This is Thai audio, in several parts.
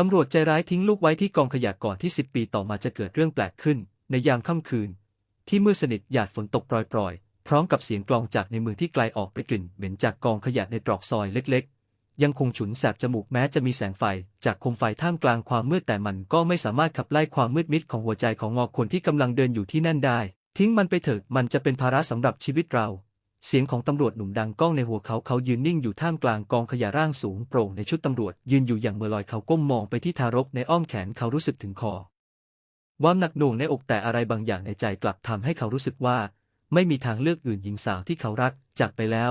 ตำรวจใจร้ายทิ้งลูกไว้ที่กองขยะก่อนที่ 10 ปีต่อมาจะเกิดเรื่องแปลกขึ้น ในยามค่ำคืน ที่มืดสนิทหยาดฝนตกปรอยๆ พร้อมกับเสียงกลองจากในเมืองที่ไกลออกไปกลิ่นเหม็นจากกองขยะในตรอกซอยเล็กๆ ยังคงฉุนแสบจมูกแม้จะมีแสงไฟ จากโคมไฟท่ามกลางความมืดแต่มันก็ไม่สามารถขับไล่ความมืดมิดของหัวใจของงอคนที่กำลังเดินอยู่ที่นั่นได้ ทิ้งมันไปเถอะมันจะเป็นภาระสำหรับชีวิตเรา เสียงของตำรวจหนุ่มดังก้องในหัวเขาเขายืนนิ่งอยู่ท่ามกลางกองขยะร่างสูงโปร่งในชุดตำรวจ ยืนอยู่อย่างเมื่อลอยเขาก้มมองไปที่ทารกในอ้อมแขนเขารู้สึกถึงคอความหนักหน่วงในอกแต่อะไรบางอย่างในใจกลับทำให้เขารู้สึกว่า ไม่มีทางเลือกอื่นหญิงสาวที่เขารัก จากไปแล้ว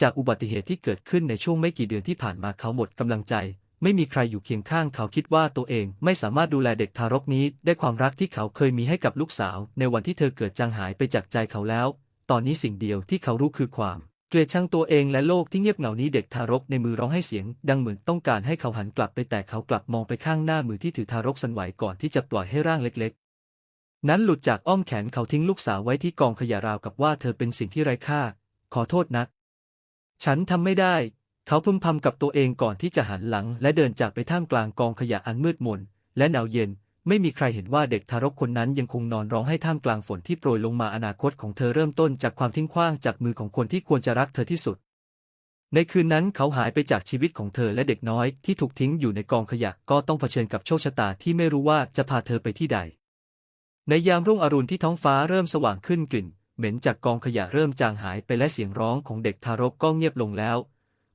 จากอุบัติเหตุที่เกิดขึ้นในช่วงไม่กี่เดือนที่ผ่านมาเขาหมดกำลังใจ ไม่มีใครอยู่เคียงข้างเขาคิดว่าตัวเองไม่สามารถดูแลเด็กทารกนี้ได้ความรักที่เขาเคยมีให้กับลูกสาว ในวันที่เธอเกิดจางหายไปจากใจเขาแล้ว ตอนนี้สิ่งเดียวที่เขารู้คือความ เกลียดชังตัวเองและโลกที่เงียบเหงานี้เด็กทารกในมือร้องให้เสียง ดังเหมือนต้องการให้เขาหันกลับไปแต่เขากลับมองไปข้างหน้ามือที่ถือทารกสั่นไหวก่อนที่จะปล่อยให้ร่างเล็ก ๆ นั้นหลุดจากอ้อมแขนเขาทิ้งลูกสาวไว้ที่กองขยะราวกับว่าเธอเป็นสิ่งที่ไร้ค่า ขอโทษนะฉันทำไม่ได้ เขาพึมพำกับตัวเองก่อนที่จะหันหลัง และเดินจากไปท่ามกลางกองขยะอันมืดมนและหนาวเย็น ไม่มีใครเห็นว่าเด็กทารกคนนั้นยังคงนอนร้องให้ท่ามกลางฝนที่โปรยลงมาอนาคตของเธอเริ่มต้นจากความทิ้งขว้างจากมือของคนที่ควรจะรักเธอที่สุด ในคืนนั้นเขาหายไปจากชีวิตของเธอและเด็กน้อยที่ถูกทิ้งอยู่ในกองขยะก็ต้องเผชิญกับโชคชะตาที่ไม่รู้ว่าจะพาเธอไปที่ใด ในยามรุ่งอรุณที่ท้องฟ้าเริ่มสว่างขึ้นกลิ่น เหม็นจากกองขยะเริ่มจางหายไปและเสียงร้องของเด็กทารกก็เงียบลงแล้ว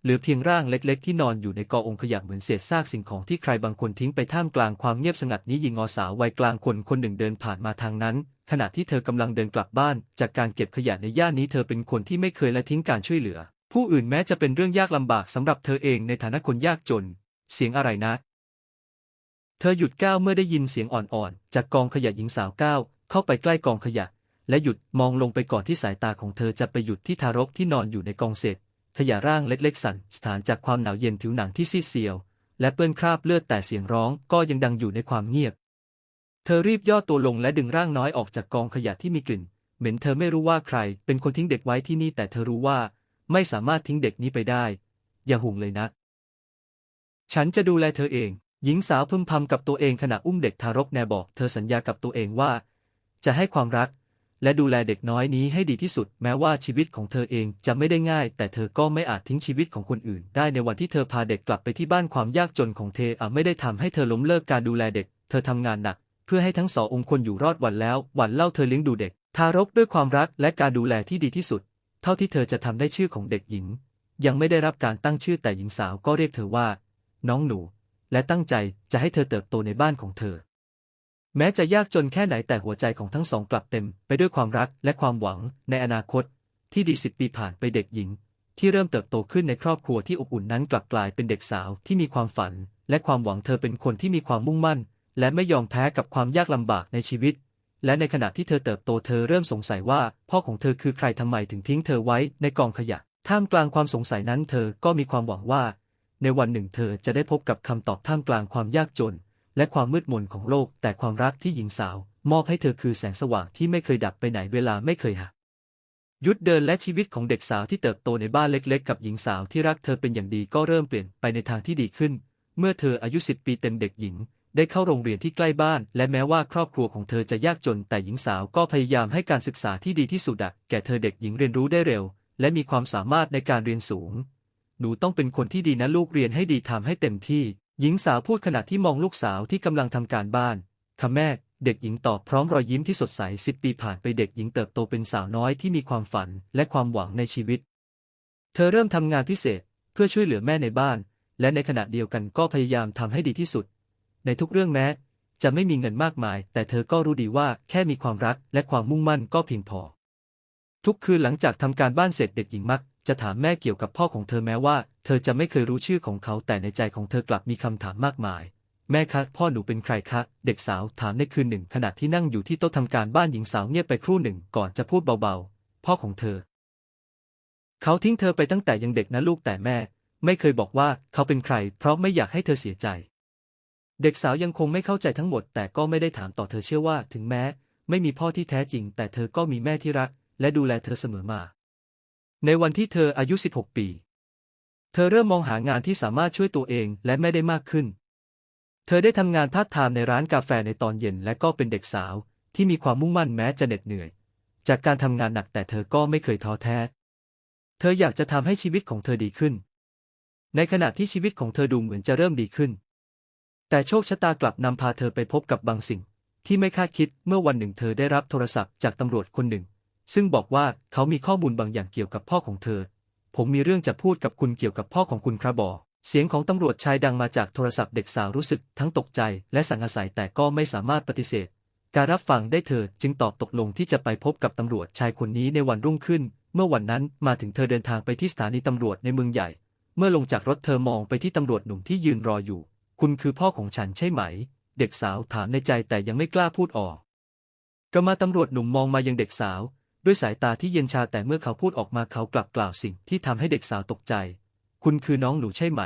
เหลือเพียงร่างเล็กๆ ที่นอนอยู่ในกององขยะเหมือนเศษซากสิ่งของที่ใครบางคนทิ้งไปท่ามกลางความเงียบสงัดนี้หญิงอสาววัยกลางคนคนหนึ่งเดินผ่านมาทางนั้น ขณะที่เธอกำลังเดินกลับบ้าน จากการเก็บขยะในย่านนี้เธอเป็นคนที่ไม่เคยละทิ้งการช่วยเหลือ ผู้อื่นแม้จะเป็นเรื่องยากลำบากสำหรับเธอเองในฐานะคนยากจน เสียงอะไรนะ เธอหยุดก้าวเมื่อได้ยินเสียงอ่อนๆ จากกองขยะหญิงสาวก้าวเข้าไปใกล้กองขยะ และหยุดมองลงไปก่อนที่สายตาของเธอจะไปหยุดที่ทารกที่นอนอยู่ในกองเศษ ขยะร่างเล็กๆสั่นสถานจากความหนาวเย็นผิวหนังที่ซีดเซียว และเปื้อนคราบเลือดแต่เสียงร้องก็ยังดังอยู่ในความเงียบ เธอรีบย่อตัวลงและดึงร่างน้อยออกจากกองขยะที่มีกลิ่น เหม็นเธอไม่รู้ว่าใคร เป็นคนทิ้งเด็กไว้ที่นี่แต่เธอรู้ว่า ไม่สามารถทิ้งเด็กนี้ไปได้ อย่าห่วงเลยนะ ฉันจะดูแลเธอเอง หญิงสาวพึมพำกับตัวเองขณะอุ้มเด็กทารกแนบอก เธอสัญญากับตัวเองว่า จะให้ความรัก และดูแลเด็กน้อยนี้ให้ดีที่สุด แม้ว่าชีวิตของเธอเองจะไม่ได้ง่าย แต่เธอก็ไม่อาจทิ้งชีวิตของคนอื่น ได้ในวันที่เธอพาเด็กกลับไปที่บ้านความยากจนของเธออาจไม่ได้ทำให้เธอล้มเลิกการดูแลเด็ก เธอทำงานหนัก เพื่อให้ทั้งสององค์คนอยู่รอดวันแล้ว วันเล่าเธอเลี้ยงดูเด็ก ทารกด้วยความรักและการดูแลที่ดีที่สุด เท่าที่เธอจะทำได้ชื่อของเด็กหญิง ยังไม่ได้รับการตั้งชื่อแต่หญิงสาวก็เรียกเธอว่า น้องหนู และตั้งใจจะให้เธอเติบโตในบ้านของเธอ แม้จะยากจนแค่ไหนแต่หัวใจของทั้งสองกลับเต็ม ไปด้วยความรักและความหวัง ในอนาคต ที่ดีสิบปีผ่านไปเด็กหญิง ที่เริ่มเติบโตขึ้นในครอบครัวที่อบอุ่นนั้นกลับกลายเป็นเด็กสาวที่มีความฝัน และความหวังเธอเป็นคนที่มีความมุ่งมั่น และไม่ยอมแพ้กับความยากลำบากในชีวิต และในขณะที่เธอเติบโตเธอเริ่มสงสัยว่า พ่อของเธอคือใครทำไมถึงทิ้งเธอไว้ในกองขยะท่ามกลางความสงสัยนั้นเธอก็มีความหวังว่า ในวันหนึ่งเธอจะได้พบกับคำตอบท่ามกลางความยากจน และความมืดมนของโลก แต่ความรักที่หญิงสาว มอบให้เธอคือแสงสว่างที่ไม่เคยดับไปไหนเวลาไม่เคยหักยุดเดินและชีวิตของเด็กสาวที่เติบโตในบ้านเล็กๆ กับหญิงสาวที่รักเธอเป็นอย่างดีก็เริ่มเปลี่ยนไปในทางที่ดีขึ้น เมื่อเธออายุสิบปีเต็มเด็กหญิง ได้เข้าโรงเรียนที่ใกล้บ้าน และแม้ว่าครอบครัวของเธอจะยากจน แต่หญิงสาวก็พยายามให้การศึกษาที่ดีที่สุดอะแก่เธอเด็กหญิงเรียนรู้ได้เร็ว และมีความสามารถในการเรียนสูง หนูต้องเป็นคนที่ดีนะลูกเรียนให้ดีทำให้เต็มที่ หญิงสาวพูดขณะที่มองลูกสาวที่กำลังทำการบ้านค่ะแม่ เด็กหญิงตอบพร้อมรอยยิ้มที่สดใสสิบปีผ่านไปเด็กหญิงเติบโตเป็นสาวน้อยที่มีความฝันและความหวังในชีวิต เธอเริ่มทำงานพิเศษเพื่อช่วยเหลือแม่ในบ้าน และในขณะเดียวกันก็พยายามทำให้ดีที่สุด ในทุกเรื่องแม้ จะไม่มีเงินมากมาย แต่เธอก็รู้ดีว่าแค่มีความรักและความมุ่งมั่นก็เพียงพอ ทุกคืนหลังจากทำการบ้านเสร็จเด็กหญิงมัก จะถามแม่เกี่ยวกับพ่อของเธอแม้ว่า เธอจะไม่เคยรู้ชื่อของเขาแต่ในใจของเธอกลับมีคำถามมากมาย แม่คะพ่อหนูเป็นใครคะเด็กสาวถามในคืนหนึ่ง ขณะที่นั่งอยู่ที่โต๊ะทำการบ้านหญิงสาวเงียบไปครู่หนึ่งก่อนจะพูดเบาๆ พ่อของเธอ เขาทิ้งเธอไปตั้งแต่ยังเด็กนะลูกแต่แม่ ไม่เคยบอกว่าเขาเป็นใคร เพราะไม่อยากให้เธอเสียใจ เด็กสาวยังคงไม่เข้าใจทั้งหมด แต่ก็ไม่ได้ถามต่อเธอเชื่อว่า ถึงแม้ ไม่มีพ่อที่แท้จริง แต่เธอก็มีแม่ที่รัก และดูแลเธอเสมอมา ในวันที่เธออายุ 16 ปี เธอเริ่มมองหางานที่สามารถช่วยตัวเองและแม่ได้มากขึ้น เธอได้ทำงานพาร์ทไทม์ในร้านกาแฟในตอนเย็นและก็เป็นเด็กสาว ที่มีความมุ่งมั่นแม้จะเหน็ดเหนื่อย จากการทำงานหนักแต่เธอก็ไม่เคยท้อแท้ เธออยากจะทำให้ชีวิตของเธอดีขึ้น ในขณะที่ชีวิตของเธอดูเหมือนจะเริ่มดีขึ้น แต่โชคชะตากลับนำพาเธอไปพบกับบางสิ่ง ที่ไม่คาดคิดเมื่อวันหนึ่งเธอได้รับโทรศัพท์จากตำรวจคนหนึ่ง ซึ่งบอกว่าเขามีข้อมูลบางอย่างเกี่ยวกับพ่อของเธอ ผมมีเรื่องจะพูดกับคุณเกี่ยวกับพ่อของคุณครับบอเสียงของตำรวจชายดังมาจากโทรศัพท์เด็กสาวรู้สึกทั้งตกใจและสังหาสแต่ก็ไม่สามารถปฏิเสธ การรับฟังได้เธอจึงตอบตกลงที่จะไปพบกับตำรวจชายคนนี้ในวันรุ่งขึ้น เมื่อวันนั้นมาถึงเธอเดินทางไปที่สถานีตำรวจในเมืองใหญ่ เมื่อลงจากรถเธอมองไปที่ตำรวจหนุ่มที่ยืนรออยู่ คุณคือพ่อของฉันใช่ไหม เด็กสาวถามในใจแต่ยังไม่กล้าพูดออกกมาตำรวจหนุ่มมองมายังเด็กสาว ด้วยสายตาที่เย็นชาแต่เมื่อเขาพูดออกมาเขากลับกล่าวสิ่งที่ทำให้เด็กสาวตกใจ คุณคือน้องหนูใช่ไหม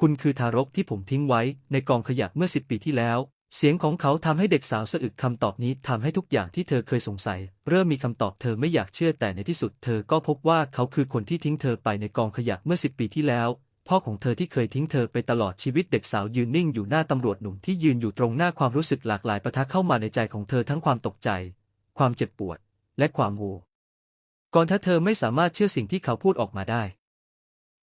คุณคือทารกที่ผมทิ้งไว้ในกองขยะเมื่อสิบปีที่แล้ว เสียงของเขาทำให้เด็กสาวสะอึกคำตอบนี้ทำให้ทุกอย่างที่เธอเคยสงสัย เริ่มมีคำตอบเธอไม่อยากเชื่อแต่ในที่สุด เธอก็พบว่าเขาคือคนที่ทิ้งเธอไปในกองขยะเมื่อสิบปีที่แล้วพ่อของเธอที่เคยทิ้งเธอไปตลอดชีวิตเด็กสาวยืนนิ่งอยู่หน้าตำรวจหนุ่มที่ยืนอยู่ตรงหน้าความรู้สึกหลากหลายปะทะเข้ามาในใจของเธอทั้งความตกใจ ความเจ็บปวด และความโหก่อนถ้าเธอไม่สามารถเชื่อสิ่งที่เขาพูดออกมาได้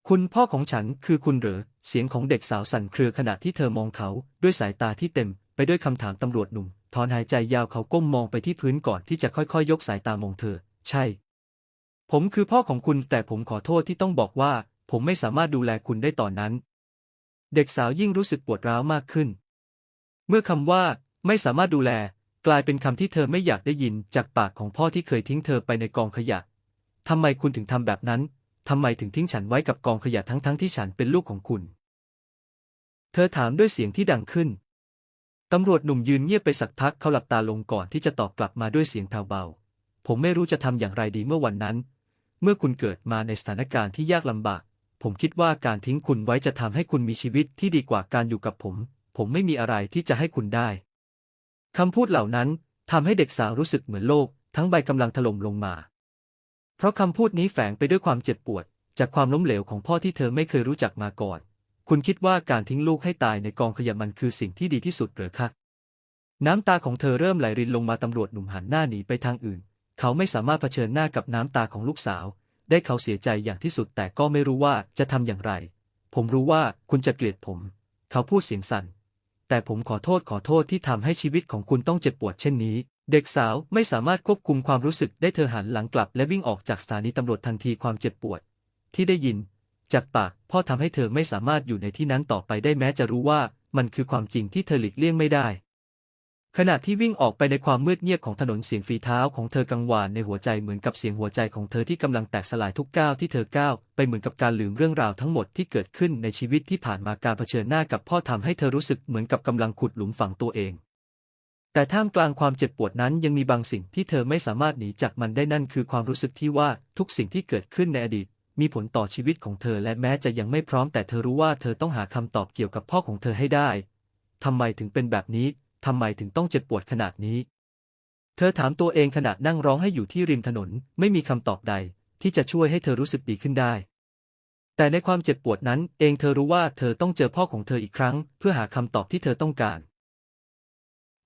คุณพ่อของฉันคือคุณหรือ เสียงของเด็กสาวสั่นเครือขณะที่เธอมองเขาด้วยสายตาที่เต็ม ไปด้วยคำถามตำรวจหนุ่ม ถอนหายใจยาวเขาก้มมองไปที่พื้นก่อนที่จะค่อยๆ ยกสายตามองเธอ ใช่ ผมคือพ่อของคุณแต่ผมขอโทษที่ต้องบอกว่า ผมไม่สามารถดูแลคุณได้ตอนนั้น เด็กสาวยิ่งรู้สึกปวดร้าวมากขึ้น เมื่อคำว่า ไม่สามารถดูแล กลายเป็นคำที่เธอไม่อยากได้ยินจากปากของพ่อที่เคยทิ้งเธอไปในกองขยะ ทำไมคุณถึงทำแบบนั้น ทำไมถึงทิ้งฉันไว้กับกองขยะทั้งๆทที่ฉันเป็นลูกของคุณ เธอถามด้วยเสียงที่ดังขึ้น ตำรวจหนุ่มยืนเงียบไปสักพักเขาหลับตาลงก่อนที่จะตอบกลับมาด้วยเสียงเบาๆ ผมไม่รู้จะทำอย่างไรดีเมื่อวันนั้น เมื่อคุณเกิดมาในสถานการณ์ที่ยากลำบาก ผมคิดว่าการทิ้งคุณไว้จะทำให้คุณมีชีวิตที่ดีกว่าการอยู่กับผม ผมไม่มีอะไรที่จะให้คุณได้ คำพูดเหล่านั้นทำให้เด็กสาวรู้สึกเหมือนโลก ทั้งใบกำลังถล่มลงมา เพราะคำพูดนี้แฝงไปด้วยความเจ็บปวด จากความล้มเหลวของพ่อที่เธอไม่เคยรู้จักมาก่อน คุณคิดว่าการทิ้งลูกให้ตายในกองขยะมันคือสิ่งที่ดีที่สุดหรือคะน้ำตาของเธอเริ่มไหลรินลงมาตำรวจหนุ่มหันหน้าหนีไปทางอื่น เขาไม่สามารถเผชิญหน้ากับน้ำตาของลูกสาว ได้เขาเสียใจอย่างที่สุดแต่ก็ไม่รู้ว่าจะทำอย่างไร ผมรู้ว่าคุณจะเกลียดผม เขาพูดเสียงสั่น แต่ผมขอโทษขอโทษที่ทำให้ชีวิตของคุณต้องเจ็บปวดเช่นนี้ เด็กสาวไม่สามารถควบคุมความรู้สึกได้เธอหันหลังกลับและวิ่งออกจากสถานีตำรวจทันทีความเจ็บปวด ที่ได้ยิน จากปากพ่อทำให้เธอไม่สามารถอยู่ในที่นั้นต่อไปได้แม้จะรู้ว่า มันคือความจริงที่เธอหลีกเลี่ยงไม่ได้ ขณะที่วิ่งออกไปในความมืดเงียบของถนนเสียงฝีเท้าของเธอกังวานในหัวใจเหมือนกับเสียงหัวใจของเธอที่กำลังแตกสลายทุกก้าวที่เธอก้าวไปเหมือนกับการลืมเรื่องราวทั้งหมดที่เกิดขึ้นในชีวิตที่ผ่านมาการเผชิญหน้ากับพ่อทำให้เธอรู้สึกเหมือนกับกำลังขุดหลุมฝังตัวเอง แต่ท่ามกลางความเจ็บปวดนั้นยังมีบางสิ่งที่เธอไม่สามารถหนีจากมันได้นั่นคือความรู้สึกที่ว่าทุกสิ่งที่เกิดขึ้นในอดีตมีผลต่อชีวิตของเธอและแม้จะยังไม่พร้อมแต่เธอรู้ว่าเธอต้องหาคำตอบเกี่ยวกับพ่อของเธอให้ได้ทำไมถึงเป็นแบบนี้ ทำไมถึงต้องเจ็บปวดขนาดนี้ เธอถามตัวเองขณะนั่งร้องให้อยู่ที่ริมถนน ไม่มีคำตอบใด ที่จะช่วยให้เธอรู้สึกดีขึ้นได้ แต่ในความเจ็บปวดนั้น เองเธอรู้ว่าเธอต้องเจอพ่อของเธออีกครั้ง เพื่อหาคำตอบที่เธอต้องการ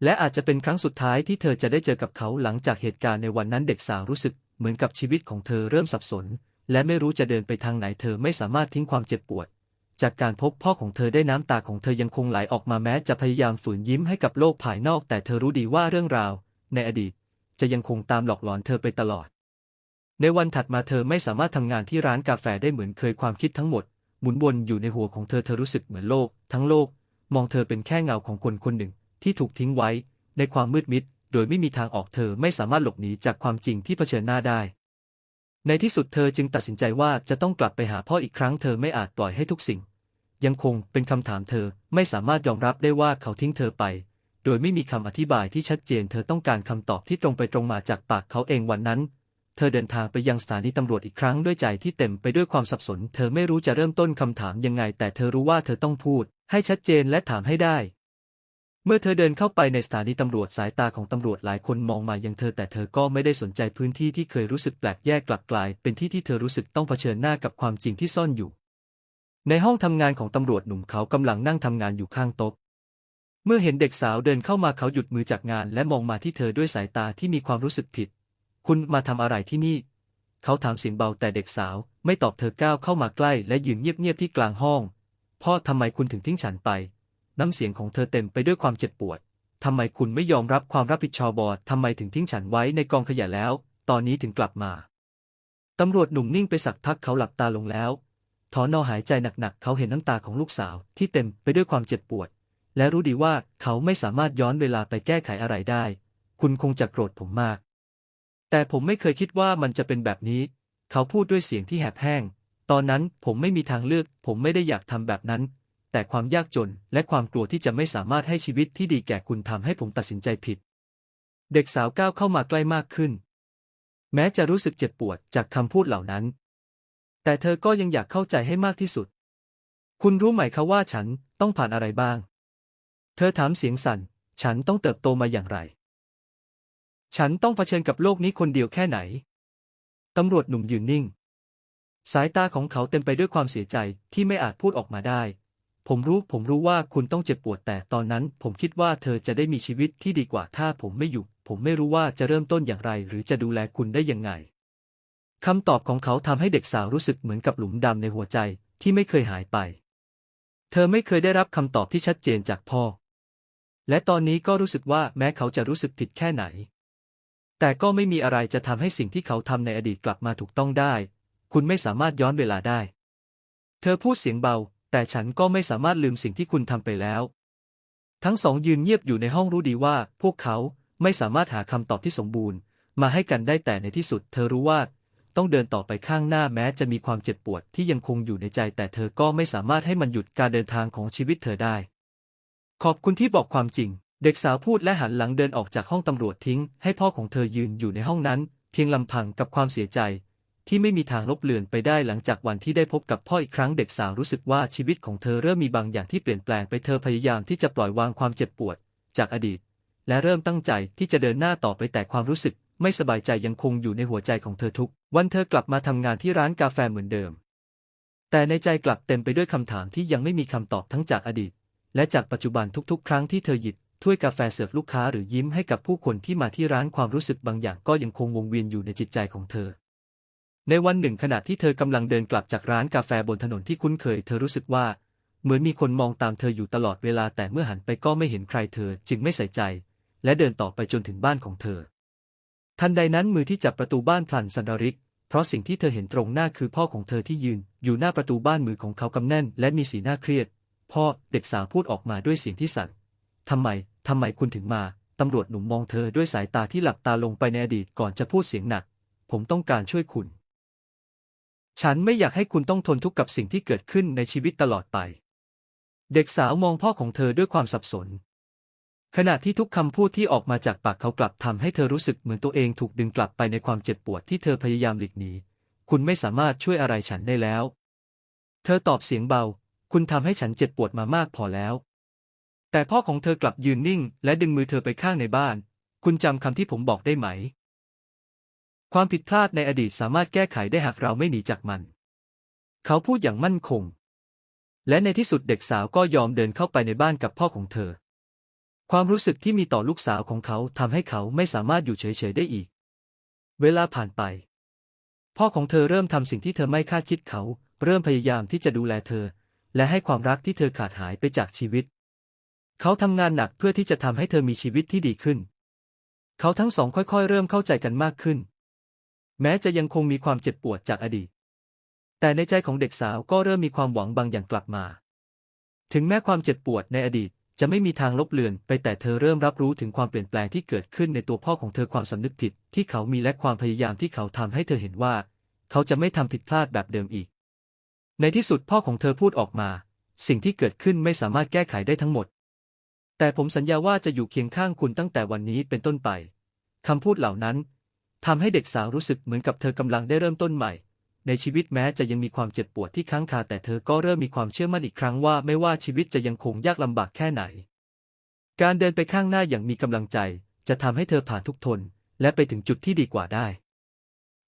และอาจจะเป็นครั้งสุดท้ายที่เธอจะได้เจอกับเขาหลังจากเหตุการณ์ในวันนั้นเด็กสาวรู้สึกเหมือนกับชีวิตของเธอเริ่มสับสน และไม่รู้จะเดินไปทางไหนเธอไม่สามารถทิ้งความเจ็บปวด จากการพบพ่อของเธอได้น้ำตาของเธอยังคงไหลออกมาแม้จะพยายามฝืนยิ้มให้กับโลกภายนอก แต่เธอรู้ดีว่าเรื่องราว ในอดีต จะยังคงตามหลอกหลอนเธอไปตลอด ในวันถัดมาเธอไม่สามารถทำงานที่ร้านกาแฟได้เหมือนเคยความคิดทั้งหมด หมุนวนอยู่ในหัวของเธอเธอรู้สึกเหมือนโลก ทั้งโลก มองเธอเป็นแค่เงาของคนคนหนึ่ง ที่ถูกทิ้งไว้ ในความมืดมิด โดยไม่มีทางออกเธอไม่สามารถหลบหนีจากความจริงที่เผชิญหน้าได้ ในที่สุดเธอจึงตัดสินใจว่าจะต้องกลับไปหาพ่ออีกครั้งเธอไม่อาจปล่อยให้ทุกสิ่ง ยังคงเป็นคำถามเธอไม่สามารถยอมรับได้ว่าเขาทิ้งเธอไป โดยไม่มีคำอธิบายที่ชัดเจน เธอต้องการคำตอบที่ตรงไปตรงมาจากปากเขาเองวันนั้น เธอเดินทางไปยังสถานีตำรวจอีกครั้งด้วยใจที่เต็มไปด้วยความสับสน เธอไม่รู้จะเริ่มต้นคำถามยังไง แต่เธอรู้ว่าเธอต้องพูด ให้ชัดเจนและถามให้ได้ เมื่อเธอเดินเข้าไปในสถานีตำรวจสายตาของตำรวจหลายคนมองมายังเธอแต่เธอก็ไม่ได้สนใจพื้นที่ที่เคยรู้สึกแปลกแยกกลับกลาย เป็นที่ที่เธอรู้สึกต้องเผชิญหน้ากับความจริงที่ซ่อนอยู่ ในห้องทำงานของตำรวจหนุ่มเขากำลังนั่งทำงานอยู่ข้างโต๊ะเมื่อเห็นเด็กสาวเดินเข้ามาเขาหยุดมือจากงาน และมองมาที่เธอด้วยสายตาที่มีความรู้สึกผิด คุณมาทำอะไรที่นี่ เขาถามเสียงเบาแต่เด็กสาว ไม่ตอบเธอก้าวเข้ามาใกล้ และยืนเงียบๆที่กลางห้อง พ่อทำไมคุณถึงทิ้งฉันไป น้ำเสียงของเธอเต็มไปด้วยความเจ็บปวด ทำไมคุณไม่ยอมรับความรับผิดชอบบอทำไมถึงทิ้งฉันไว้ในกองขยะแล้ว ตอนนี้ถึงกลับมา ตำรวจหนุ่มนิ่งไปสักพักเขาหลับตาลงแล้วถอนนอหายใจหนักๆ เขาเห็นน้ำตาของลูกสาวที่เต็มไปด้วยความเจ็บปวด และรู้ดีว่าเขาไม่สามารถย้อนเวลาไปแก้ไขอะไรได้ คุณคงจะโกรธผมมาก แต่ผมไม่เคยคิดว่ามันจะเป็นแบบนี้ เขาพูดด้วยเสียงที่แหบแห้ง ตอนนั้นผมไม่มีทางเลือก ผมไม่ได้อยากทำแบบนั้น แต่ความยากจนและความกลัวที่จะไม่สามารถให้ชีวิตที่ดีแก่คุณทำให้ผมตัดสินใจผิด เด็กสาวก้าวเข้ามาใกล้มากขึ้น แม้จะรู้สึกเจ็บปวดจากคำพูดเหล่านั้น แต่เธอก็ยังอยากเข้าใจให้มากที่สุด คุณรู้ไหมคะว่าฉันต้องผ่านอะไรบ้าง เธอถามเสียงสั่น ฉันต้องเติบโตมาอย่างไร ฉันต้องเผชิญกับโลกนี้คนเดียวแค่ไหนตำรวจหนุ่มยืนนิ่ง สายตาของเขาเต็มไปด้วยความเสียใจที่ไม่อาจพูดออกมาได้ ผมรู้ผมรู้ว่าคุณต้องเจ็บปวดแต่ตอนนั้น ผมคิดว่าเธอจะได้มีชีวิตที่ดีกว่าถ้าผมไม่อยู่ ผมไม่รู้ว่าจะเริ่มต้นอย่างไร หรือจะดูแลคุณได้ยังไงคำตอบของเขาทำให้เด็กสาวรู้สึกเหมือนกับหลุมดำในหัวใจที่ไม่เคยหายไป เธอไม่เคยได้รับคำตอบที่ชัดเจนจากพ่อ และตอนนี้ก็รู้สึกว่าแม้เขาจะรู้สึกผิดแค่ไหน แต่ก็ไม่มีอะไรจะทำให้สิ่งที่เขาทำในอดีตกลับมาถูกต้องได้ คุณไม่สามารถย้อนเวลาได้ เธอพูดเสียงเบา แต่ฉันก็ไม่สามารถลืมสิ่งที่คุณทำไปแล้ว ทั้งสองยืนเงียบอยู่ในห้องรู้ดีว่า พวกเขาไม่สามารถหาคำตอบที่สมบูรณ์ มาให้กันได้แต่ในที่สุด เธอรู้ว่า ต้องเดินต่อไปข้างหน้าแม้จะมีความเจ็บปวดที่ยังคงอยู่ในใจ แต่เธอก็ไม่สามารถให้มันหยุดการเดินทางของชีวิตเธอได้ ขอบคุณที่บอกความจริง เด็กสาวพูดและหันหลังเดินออกจากห้องตำรวจทิ้ง ให้พ่อของเธอยืนอยู่ในห้องนั้น เพียงลำพังกับความเสียใจ ที่ไม่มีทางลบเลือนไปได้หลังจากวันที่ได้พบกับพ่ออีกครั้งเด็กสาวรู้สึกว่าชีวิตของเธอเริ่มมีบางอย่างที่เปลี่ยนแปลงไปเธอพยายามที่จะปล่อยวางความเจ็บปวด จากอดีต และเริ่มตั้งใจที่จะเดินหน้าต่อไปแต่ความรู้สึก ไม่สบายใจยังคงอยู่ในหัวใจของเธอทุก วันเธอกลับมาทำงานที่ร้านกาแฟเหมือนเดิม แต่ในใจกลับเต็มไปด้วยคำถามที่ยังไม่มีคำตอบทั้งจากอดีต และจากปัจจุบันทุกๆ ครั้งที่เธอหยิบถ้วยกาแฟเสิร์ฟลูกค้าหรือยิ้มให้กับผู้คนที่มาที่ร้านความรู้สึกบางอย่างก็ยังคงวงเวียนอยู่ในจิตใจของเธอ ในวันหนึ่งขณะที่เธอกำลังเดินกลับจากร้านกาแฟบนถนนที่คุ้นเคยเธอรู้สึกว่า เหมือนมีคนมองตามเธออยู่ตลอดเวลาแต่เมื่อหันไปก็ไม่เห็นใครเธอจึงไม่ใส่ใจ และเดินต่อไปจนถึงบ้านของเธอ ทันใดนั้นมือที่จับประตูบ้านพลันสันดริก เพราะสิ่งที่เธอเห็นตรงหน้าคือพ่อของเธอที่ยืน อยู่หน้าประตูบ้านมือของเขากำแน่น และมีสีหน้าเครียด พ่อเด็กสาวพูดออกมาด้วยเสียงที่สั่นทำไมทำไมคุณถึงมาตำรวจหนุ่มมองเธอด้วยสายตาที่หลับตาลงไปในอดีตก่อนจะพูดเสียงหนัก ผมต้องการช่วยคุณ ฉันไม่อยากให้คุณต้องทนทุกข์กับสิ่งที่เกิดขึ้นในชีวิตตลอดไป เด็กสาวมองพ่อของเธอด้วยความสับสน ขณะที่ทุกคำพูดที่ออกมาจากปากเขากลับทำให้เธอรู้สึกเหมือนตัวเองถูกดึงกลับไปในความเจ็บปวดที่เธอพยายามหลีกหนี คุณไม่สามารถช่วยอะไรฉันได้แล้ว เธอตอบเสียงเบา คุณทำให้ฉันเจ็บปวดมามากพอแล้ว แต่พ่อของเธอกลับยืนนิ่ง และดึงมือเธอไปข้างในบ้าน คุณจำคำที่ผมบอกได้ไหม ความผิดพลาดในอดีตสามารถแก้ไขได้หากเราไม่หนีจากมัน เขาพูดอย่างมั่นคง และในที่สุดเด็กสาวก็ยอมเดินเข้าไปในบ้านกับพ่อของเธอ ความรู้สึกที่มีต่อลูกสาวของเขาทำให้เขาไม่สามารถอยู่เฉยๆได้อีก เวลาผ่านไป พ่อของเธอเริ่มทำสิ่งที่เธอไม่คาดคิดเขา เริ่มพยายามที่จะดูแลเธอ และให้ความรักที่เธอขาดหายไปจากชีวิต เขาทำงานหนักเพื่อที่จะทำให้เธอมีชีวิตที่ดีขึ้น เขาทั้งสองค่อยๆ เริ่มเข้าใจกันมากขึ้น แม้จะยังคงมีความเจ็บปวดจากอดีต แต่ในใจของเด็กสาวก็เริ่มมีความหวังบางอย่างกลับมา ถึงแม้ความเจ็บปวดในอดีตจะไม่มีทางลบเลือนไปแต่เธอเริ่มรับรู้ถึงความเปลี่ยนแปลงที่เกิดขึ้นในตัวพ่อของเธอความสำนึกผิดที่เขามีและความพยายามที่เขาทำให้เธอเห็นว่า เขาจะไม่ทำผิดพลาดแบบเดิมอีก ในที่สุดพ่อของเธอพูดออกมา สิ่งที่เกิดขึ้นไม่สามารถแก้ไขได้ทั้งหมด แต่ผมสัญญาว่าจะอยู่เคียงข้างคุณตั้งแต่วันนี้เป็นต้นไปคำพูดเหล่านั้น ทำให้เด็กสาวรู้สึกเหมือนกับเธอกำลังได้เริ่มต้นใหม่ ในชีวิตแม้จะยังมีความเจ็บปวดที่ค้างคาแต่เธอก็เริ่มมีความเชื่อมั่นอีกครั้งว่าไม่ว่าชีวิตจะยังคงยากลำบากแค่ไหน การเดินไปข้างหน้าอย่างมีกำลังใจ จะทำให้เธอผ่านทุกทน และไปถึงจุดที่ดีกว่าได้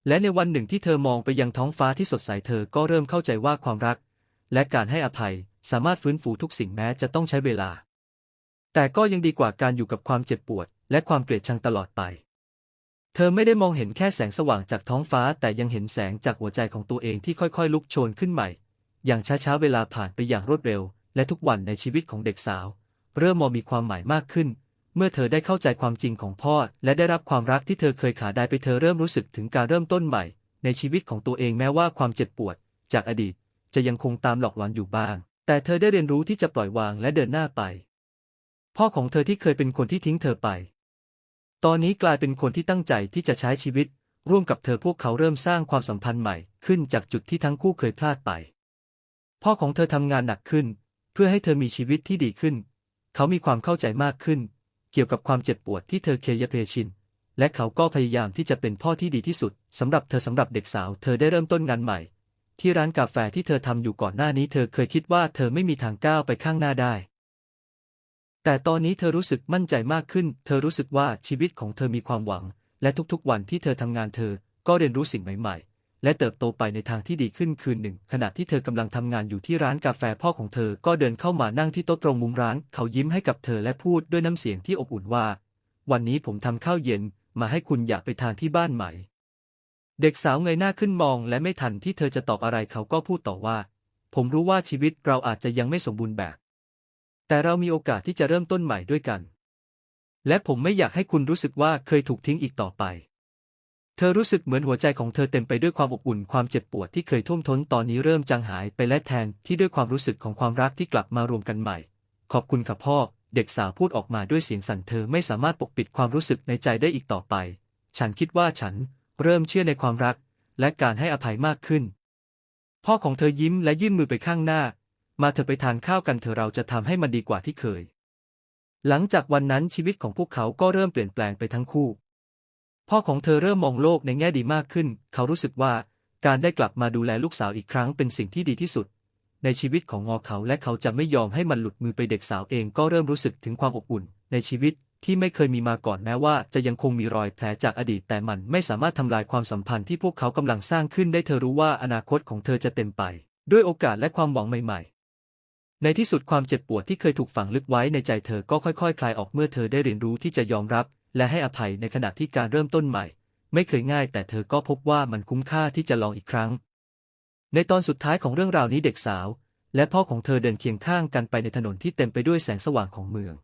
และในวันหนึ่งที่เธอมองไปยังท้องฟ้าที่สดใสเธอก็เริ่มเข้าใจว่าความรัก และการให้อภัยสามารถฟื้นฟูทุกสิ่งแม้จะต้องใช้เวลา แต่แต่ก็ยังดีกว่าการอยู่กับความเจ็บปวด และความเกลียดชังตลอดไป เธอไม่ได้มองเห็นแค่แสงสว่างจากท้องฟ้าแต่ยังเห็นแสงจากหัวใจของตัวเองที่ค่อยๆ ลุกโชนขึ้นใหม่ อย่างช้าๆเวลาผ่านไปอย่างรวดเร็ว และทุกวันในชีวิตของเด็กสาว เริ่มมองมีความหมายมากขึ้น เมื่อเธอได้เข้าใจความจริงของพ่อ และได้รับความรักที่เธอเคยขาดได้ไปเธอเริ่มรู้สึกถึงการเริ่มต้นใหม่ ในชีวิตของตัวเองแม้ว่าความเจ็บปวด จากอดีต จะยังคงตามหลอกหลอนอยู่บ้าง แต่เธอได้เรียนรู้ที่จะปล่อยวางและเดินหน้าไป พ่อของเธอที่เคยเป็นคนที่ทิ้งเธอไป ตอนนี้กลายเป็นคนที่ตั้งใจที่จะใช้ชีวิต ร่วมกับเธอพวกเขาเริ่มสร้างความสัมพันธ์ใหม่ขึ้นจากจุดที่ทั้งคู่เคยพลาดไป พ่อของเธอทำงานหนักขึ้น เพื่อให้เธอมีชีวิตที่ดีขึ้น เขามีความเข้าใจมากขึ้น เกี่ยวกับความเจ็บปวดที่เธอเคยเพชิน และเขาก็พยายามที่จะเป็นพ่อที่ดีที่สุดสำหรับเธอสำหรับเด็กสาว เธอได้เริ่มต้นงานใหม่ ที่ร้านกาแฟที่เธอทำอยู่ก่อนหน้านี้ เธอเคยคิดว่าเธอไม่มีทางก้าวไปข้างหน้าได้ แต่ตอนนี้เธอรู้สึกมั่นใจมากขึ้น เธอรู้สึกว่าชีวิตของเธอมีความหวัง และทุกๆ วันที่เธอทำงานเธอ ก็เรียนรู้สิ่งใหม่ ๆ และเติบโตไปในทางที่ดีขึ้นคืนหนึ่ง ขณะที่เธอกำลังทำงานอยู่ที่ร้านกาแฟพ่อของเธอ ก็เดินเข้ามานั่งที่โต๊ะตรงมุมร้าน เขายิ้มให้กับเธอและพูดด้วยน้ำเสียงที่อบอุ่นว่า วันนี้ผมทำข้าวเย็น มาให้คุณอยากไปทานที่บ้านไหม เด็กสาวเงยหน้าขึ้นมอง และไม่ทันที่เธอจะตอบอะไรเขาก็พูดต่อว่า ผมรู้ว่าชีวิตเราอาจจะยังไม่สมบูรณ์แบบ แต่เรามีโอกาสที่จะเริ่มต้นใหม่ด้วยกัน และผมไม่อยากให้คุณรู้สึกว่าเคยถูกทิ้งอีกต่อไป เธอรู้สึกเหมือนหัวใจของเธอเต็มไปด้วยความอบอุ่นความเจ็บปวดที่เคยท่วมท้นตอนนี้เริ่มจางหายไปและแทนที่ด้วยความรู้สึกของความรักที่กลับมารวมกันใหม่ ขอบคุณค่ะพ่อ เด็กสาวพูดออกมาด้วยเสียงสั่นเธอไม่สามารถปกปิดความรู้สึกในใจได้อีกต่อไป ฉันคิดว่าฉันเริ่มเชื่อในความรัก และการให้อภัยมากขึ้น พ่อของเธอยิ้มและยื่นมือไปข้างหน้า มาเธอไปทานข้าวกันเธอเราจะทำให้มันดีกว่าที่เคย หลังจากวันนั้นชีวิตของพวกเขาก็เริ่มเปลี่ยนแปลงไปทั้งคู่ พ่อของเธอเริ่มมองโลกในแง่ดีมากขึ้น เขารู้สึกว่าการได้กลับมาดูแลลูกสาวอีกครั้งเป็นสิ่งที่ดีที่สุด ในชีวิตของงอเขาและเขาจะไม่ยอมให้มันหลุดมือไปเด็กสาวเองก็เริ่มรู้สึกถึงความอบอุ่น ในชีวิตที่ไม่เคยมีมาก่อนแม้ว่าจะยังคงมีรอยแผลจากอดีต แต่มันไม่สามารถทำลายความสัมพันธ์ที่พวกเขากำลังสร้างขึ้นได้เธอรู้ว่าอนาคตของเธอจะเต็มไป ด้วยโอกาสและความหวังใหม่ ๆ ในที่สุดความเจ็บปวดที่เคยถูกฝังลึกไว้ในใจเธอก็ค่อยๆคคลายออกเมื่อเธอได้เรียนรู้ที่จะยอมรับ และให้อภัยในขณะที่การเริ่มต้นใหม่ ไม่เคยง่าย แต่เธอก็พบว่ามันคุ้มค่าที่จะลองอีกครั้ง ในตอนสุดท้ายของเรื่องราวนี้เด็กสาว และพ่อของเธอเดินเคียงข้างกันไปในถนนที่เต็มไปด้วยแสงสว่างของเมือง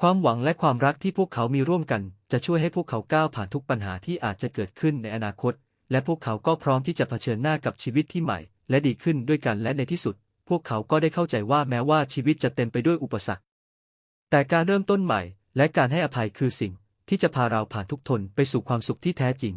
ความหวังและความรักที่พวกเขามีร่วมกัน จะช่วยให้พวกเขาก้าวผ่านทุกปัญหาที่อาจจะเกิดขึ้นในอนาคต และพวกเขาก็พร้อมที่จะเผชิญหน้ากับชีวิตที่ใหม่ และดีขึ้นด้วยกันและในที่สุด พวกเขาก็ได้เข้าใจว่าแม้ว่าชีวิตจะเต็มไปด้วยอุปสรรค แต่การเริ่มต้นใหม่ และการให้อภัยคือสิ่งที่จะพาเราผ่านทุกทนไปสู่ความสุขที่แท้จริง